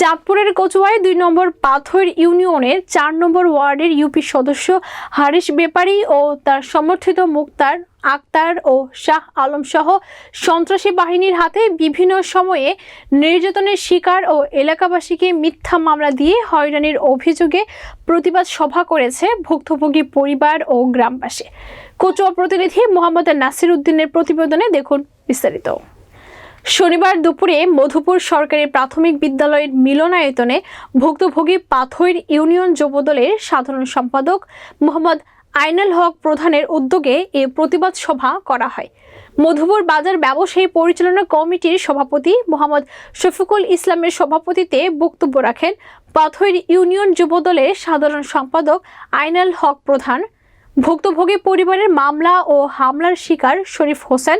চাঁদপুরের কচুয়ায় দুই নম্বর পাথর ইউনিয়নের চার নম্বর ওয়ার্ডের ইউপি সদস্য হারিস বেপারী ও তার সমর্থিত মুক্তার আক্তার ও শাহ আলম সহ সন্ত্রাসী বাহিনীর হাতে বিভিন্ন সময়ে নির্যাতনের শিকার ও এলাকাবাসীকে মিথ্যা মামলা দিয়ে হয়রানির অভিযোগে প্রতিবাদ সভা করেছে ভুক্তভোগী পরিবার ও গ্রামবাসী। কচুয়া প্রতিনিধি মোহাম্মদ নাসির উদ্দিনের প্রতিবেদনে দেখুন বিস্তারিত। শনিবার দুপুরে মধুপুর সরকারি প্রাথমিক বিদ্যালয়ের মিলনায়তনে ভুক্তভোগী পাথর ইউনিয়ন যুবদলের সাধারণ সম্পাদক মোহাম্মদ আইনাল হক প্রধানের উদ্যোগে এ প্রতিবাদ সভা করা হয়। মধুপুর বাজার ব্যবসায়ী পরিচালনা কমিটির সভাপতি মোহাম্মদ শফিকুল ইসলামের সভাপতিতে বক্তব্য রাখেন পাথর ইউনিয়ন যুবদলের সাধারণ সম্পাদক আইনাল হক প্রধান ভুক্তভোগী পরিবারের মামলা ও হামলার শিকার শরীফ হোসেন,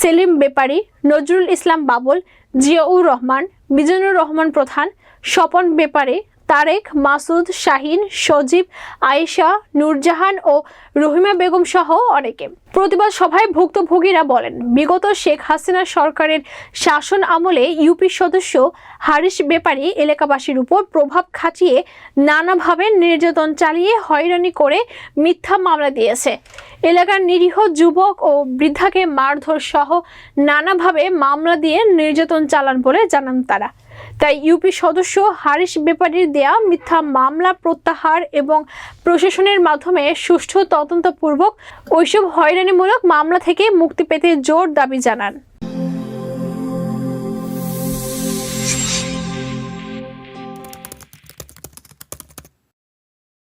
সেলিম বেপারি, নজরুল ইসলাম বাবল, জিয়াউর রহমান, মিজানুর রহমান প্রধান, স্বপন বেপারে তারেক, মাসুদ, শাহিন, সজীব, আয়েশা, নূরজাহান ও রহিমা বেগম সহ অনেকে। প্রতিবাদ সভায় ভুক্তভোগীরা বলেন, বিগত শেখ হাসিনা সরকারের শাসন আমলে ইউপি সদস্য হারিস বেপারী এলাকাবাসীর উপর প্রভাব খাটিয়ে নানাভাবে নির্যাতন চালিয়ে হয়রানি করে মিথ্যা মামলা দিয়েছে। এলাকার নিরীহ যুবক ও বৃদ্ধাকে মারধর সহ নানাভাবে মামলা দিয়ে নির্যাতন চালান বলে জানান তারা। তাই ইউপি সদস্য হারিস ব্যাপারীর দেয়া মিথ্যা মামলা প্রত্যাহার এবং প্রশাসনের মাধ্যমে সুষ্ঠু তদন্তপূর্বক ওইসব হয়রানিমূলক মামলা থেকে মুক্তি পেতে জোর দাবি জানান।